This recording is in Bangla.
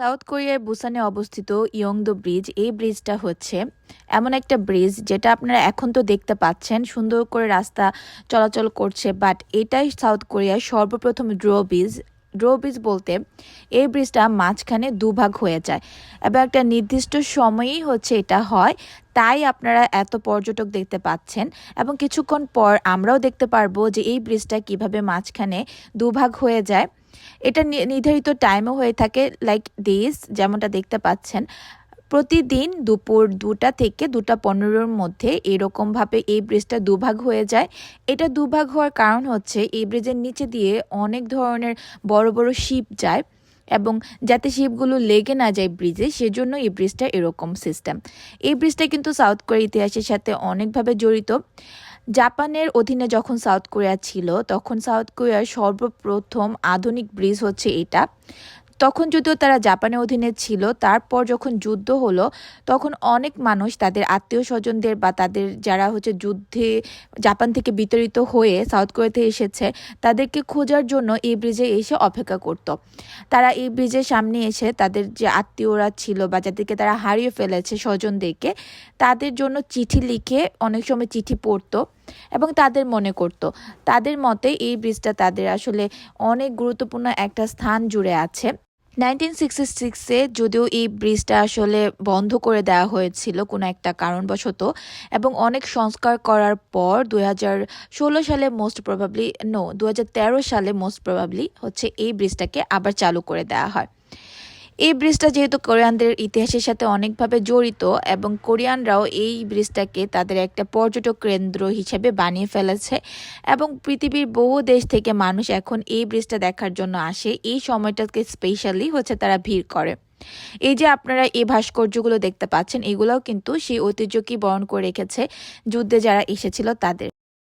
সাউথ কোরিয়ার বুসানে অবস্থিত ইয়ংদো ব্রিজ, এই ব্রিজটা হচ্ছে এমন একটা ব্রিজ যেটা আপনারা এখন তো দেখতে পাচ্ছেন, সুন্দর করে রাস্তা চলাচল করছে বাট এটাই সাউথ কোরিয়ার সর্বপ্রথম ড্র ব্রিজ। ড্র ব্রিজ বলতে এই ব্রিজটা মাঝখানে দুভাগ হয়ে যায়। এবং একটা নির্দিষ্ট সময়েই হচ্ছে এটা হয়, তাই আপনারা এত পর্যটক দেখতে পাচ্ছেন এবং কিছুক্ষণ পর আমরাও দেখতে পারব যে এই ব্রিজটা কীভাবে মাঝখানে দুভাগ হয়ে যায়। এটা নির্ধারিত টাইমও হয়ে থাকে লাইক দিস যেমনটা দেখতে পাচ্ছেন। প্রতিদিন দুপুর দুটা থেকে দুটা পনেরোর মধ্যে এরকমভাবে এই ব্রিজটা দুভাগ হয়ে যায়। এটা দুভাগ হওয়ার কারণ হচ্ছে, এই ব্রিজের নিচে দিয়ে অনেক ধরনের বড় বড় শিপ যায় এবং যাতে শিপগুলো লেগে না যায় ব্রিজে সেজন্য এই ব্রিজটা এরকম সিস্টেম এই ব্রিজটা কিন্তু সাউথ কোরিয়ার ইতিহাসের সাথে অনেকভাবে জড়িত। জাপানের অধীনে যখন সাউথ কোরিয়া ছিল, তখন সাউথ কোরিয়ার সর্বপ্রথম আধুনিক ব্রিজ হচ্ছে এটা। তখন যদিও তারা জাপানের অধীনে ছিল, তারপর যখন যুদ্ধ হলো, তখন অনেক মানুষ তাদের আত্মীয় স্বজনদের বা তাদের যারা হচ্ছে যুদ্ধে জাপান থেকে বিতাড়িত হয়ে সাউথ কোরিয়াতে এসেছে, তাদেরকে খোঁজার জন্য এই ব্রিজে এসে অপেক্ষা করত। তারা এই ব্রিজের সামনে এসে তাদের যে আত্মীয়রা ছিল বা যাদেরকে তারা হারিয়ে ফেলেছে স্বজনদেরকে, তাদের জন্য চিঠি লিখে অনেক সময় চিঠি পড়তো। এবং তাদের মনে করত। তাদের মতে এই ব্রিজটা তাদের আসলে অনেক গুরুত্বপূর্ণ একটা স্থান জুড়ে আছে। নাইনটিন সিক্সটি সিক্সে যদিও এই ব্রিজটা আসলে বন্ধ করে দেওয়া হয়েছিল কোনো একটা কারণবশত এবং অনেক সংস্কার করার পর দুই হাজার ষোলো সালে মোস্ট প্রবাবলি নো দু হাজার তেরো সালে মোস্ট প্রবাবলি হচ্ছে এই ব্রিজটাকে আবার চালু করে দেওয়া হয়। এই ব্রিজটা যেহেতু কোরিয়ানদের ইতিহাসের সাথে অনেকভাবে জড়িত এবং কোরিয়ানরাও এই ব্রিজটাকে তাদের একটা পর্যটক কেন্দ্র হিসেবে বানিয়ে ফেলেছে এবং পৃথিবীর বহু দেশ থেকে মানুষ এখন এই ব্রিজটা দেখার জন্য আসে। এই সময়টাকে স্পেশালি হচ্ছে তারা ভিড় করে। এই যে আপনারা এই ভাস্কর্যগুলো দেখতে পাচ্ছেন, এগুলোও কিন্তু সেই ঐতিহ্যকেই বরণ করে রেখেছে যুদ্ধে যারা এসেছিল তাদের।